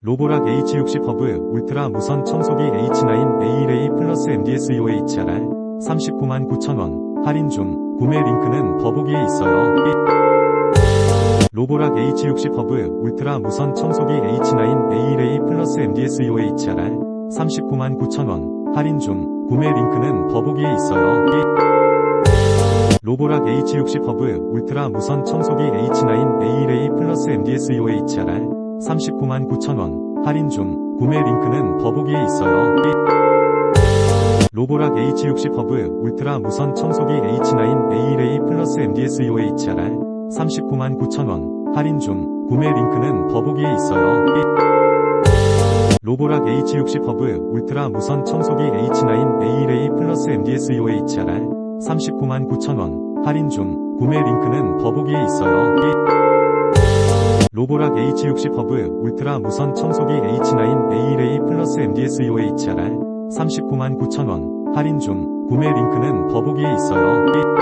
로보락 H60 허브 울트라 무선 청소기 H9 A1A 플러스 MDS UHRR 39만 9천원 할인 중 구매 링크는 더보기에 있어요. 로보락 H60 허브 울트라 무선 청소기 H9 A1A 플러스 MDS UHRR 39만 9천원 할인 중 구매 링크는 더보기에 있어요. 로보락 H60 허브 울트라 무선 청소기 H9 A1A 플러스 MDS UHRR 39만 9천원. 할인 중. 구매 링크는 더보기에 있어요. 로보락 H60 허브 울트라 무선 청소기 H9 A1A 플러스 MDS UHRR 39만 9천원. 할인 중. 구매 링크는 더보기에 있어요. 로보락 H60 허브 울트라 무선 청소기 H9 A1A 플러스 MDS UHRR 39만 9천원. 할인 중. 구매 링크는 더보기에 있어요. 로보락 H60 허브 울트라 무선 청소기 H9 A1A 플러스 MDS UHRR 39만 9천원 할인 중 구매 링크는 더보기에 있어요.